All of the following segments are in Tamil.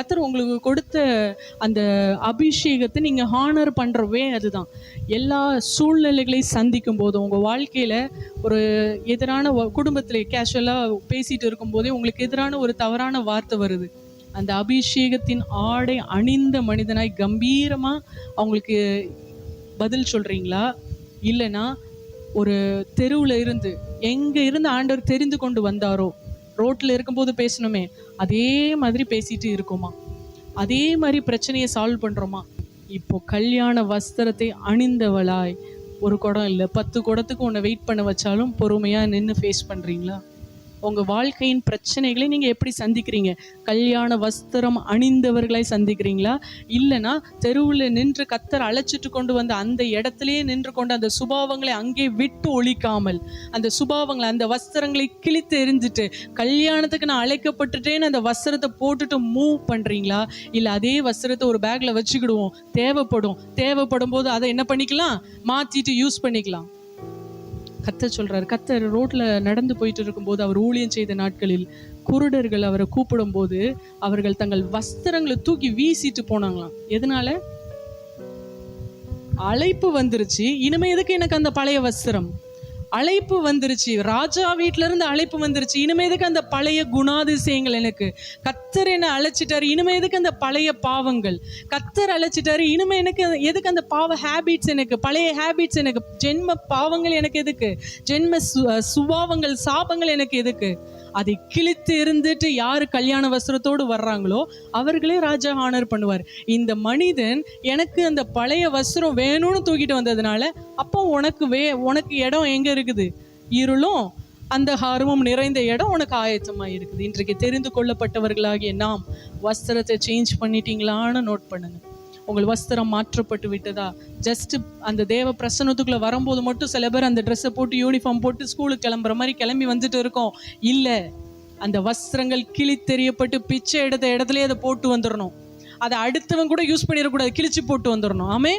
கத்தர் உங்களுக்கு கொடுத்த அந்த அபிஷேகத்தை நீங்கள் ஹானர் பண்ணுறவே அதுதான். எல்லா சூழ்நிலைகளையும் சந்திக்கும் போது உங்கள் வாழ்க்கையில் ஒரு எதிரான குடும்பத்தில் கேஷுவலாக பேசிகிட்டு இருக்கும்போதே உங்களுக்கு எதிரான ஒரு தவறான வார்த்தை வருது. அந்த அபிஷேகத்தின் ஆடை அணிந்த மனிதனாய் கம்பீரமாக அவங்களுக்கு பதில் சொல்கிறீங்களா இல்லைன்னா ஒரு தெருவில் இருந்து எங்கே இருந்து ஆண்டவர் தெரிந்து கொண்டு வந்தாரோ? ரோட்டில் இருக்கும்போது பேசணுமே. அதே மாதிரி பேசிட்டு இருக்கோமா. அதே மாதிரி பிரச்சனையை சால்வ் பண்ணுறோமா இப்போ கல்யாண வஸ்திரத்தை அணிந்தவளாய். ஒரு குடம் இல்லை பத்து குடத்துக்கு உன்னை வெயிட் பண்ண வச்சாலும் பொறுமையாக நின்று ஃபேஸ் பண்ணுறீங்களா உங்கள் வாழ்க்கையின் பிரச்சனைகளை நீங்கள் எப்படி சந்திக்கிறீங்க? கல்யாண வஸ்திரம் அணிந்தவர்களை சந்திக்கிறீங்களா? இல்லைன்னா தெருவில் நின்று கத்தர் அழைச்சிட்டு கொண்டு வந்த அந்த இடத்துலையே நின்று கொண்டு அந்த சுபாவங்களை அங்கே விட்டு ஒழிக்காமல் அந்த சுபாவங்களை அந்த வஸ்திரங்களை கிழித்து எரிஞ்சிட்டு கல்யாணத்துக்கு நான் அழைக்கப்பட்டுட்டேன்னு அந்த வஸ்திரத்தை போட்டுட்டு மூவ் பண்ணுறீங்களா இல்லை அதே வஸ்திரத்தை ஒரு பேக்கில் வச்சுக்கிடுவோம் தேவைப்படும். தேவைப்படும் போது அதை என்ன பண்ணிக்கலாம்? மாற்றிட்டு யூஸ் பண்ணிக்கலாம். கத்த சொல்றாரு. கத்தர் ரோட்ல நடந்து போயிட்டு இருக்கும்போது அவர் ஊழியம் செய்த நாட்களில் குருடர்கள் அவரை கூப்பிடும்போது அவர்கள் தங்கள் வஸ்திரங்களை தூக்கி வீசிட்டு போனாங்களாம். எதனால? அழைப்பு வந்துருச்சு. இனிமே எதுக்கு எனக்கு அந்த பழைய வஸ்திரம்? அழைப்பு வந்துருச்சு. ராஜா வீட்ல இருந்து அழைப்பு வந்துருச்சு. இனிமே எதுக்கு அந்த பழைய குணாதிசயங்கள் எனக்கு? கத்தர் என்னை அழைச்சிட்டாரு. இனிமே எதுக்கு அந்த பழைய பாவங்கள்? கத்தர் அழைச்சிட்டாரு. இனிமே எனக்கு எதுக்கு அந்த பாவ ஹேபிட்ஸ் எனக்கு? பழைய ஹேபிட்ஸ் எனக்கு? ஜென்ம பாவங்கள் எனக்கு எதுக்கு? ஜென்ம சு சுபாவங்கள் சாபங்கள் எனக்கு எதுக்கு? அதை கிழித்து இருந்துட்டு யார் கல்யாண வஸ்திரத்தோடு வர்றாங்களோ அவர்களே ராஜா ஆனர் பண்ணுவார். இந்த மனிதன் எனக்கு அந்த பழைய வஸ்திரம் வேணும்னு தூக்கிட்டு வந்ததுனால அப்போ உனக்கு வே உனக்கு இடம் எங்கே இருக்குது? இருளும் அந்த ஹார்மம் நிறைந்த இடம் உனக்கு ஆயத்தமாக இருக்குது. இன்றைக்கு தெரிந்து கொள்ளப்பட்டவர்களாகிய நாம் வஸ்திரத்தை சேஞ்ச் பண்ணிட்டீங்களான்னு நோட் பண்ணுங்க. உங்கள் வஸ்திரம் மாற்றப்பட்டு விட்டதா? ஜஸ்ட் அந்த தேவ பிரசனத்துக்குள்ள வரும்போது மட்டும் சில பேர் அந்த ட்ரெஸ்ஸை போட்டு யூனிஃபார்ம் போட்டு ஸ்கூலுக்கு கிளம்புற மாதிரி கிளம்பி வந்துட்டு இருக்கோம். இல்லை அந்த வஸ்திரங்கள் கிழித்தெறியப்பட்டு பிச்சை எடுத்த இடத்துலயே அதை போட்டு வந்துடணும். அதை அடுத்தவன் கூட யூஸ் பண்ணிடக்கூடாது கிழிச்சு போட்டு வந்துடணும். ஆமே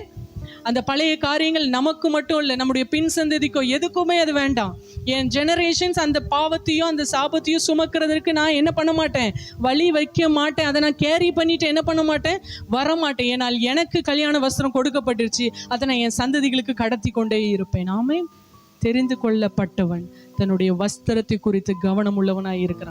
அந்த பழைய காரியங்கள் நமக்கு மட்டும் இல்லை நம்முடைய பின் சந்ததிக்கோ எதுக்குமே அது வேண்டாம். என் ஜெனரேஷன்ஸ் அந்த பாவத்தையும் அந்த சாபத்தையும் சுமக்கிறதுக்கு நான் என்ன பண்ண மாட்டேன்? வழி வைக்க மாட்டேன். அதை நான் கேரி பண்ணிட்டு என்ன பண்ண மாட்டேன்? வர மாட்டேன் ஏனால் எனக்கு கல்யாண வஸ்திரம் கொடுக்கப்பட்டுருச்சு. அதை நான் என் சந்ததிகளுக்கு கடத்தி கொண்டே இருப்பேன். நாமே தெரிந்து கொள்ளப்பட்டவன் தன்னுடைய வஸ்திரத்தை குறித்து கவனம் உள்ளவனாய் இருக்கிறான்.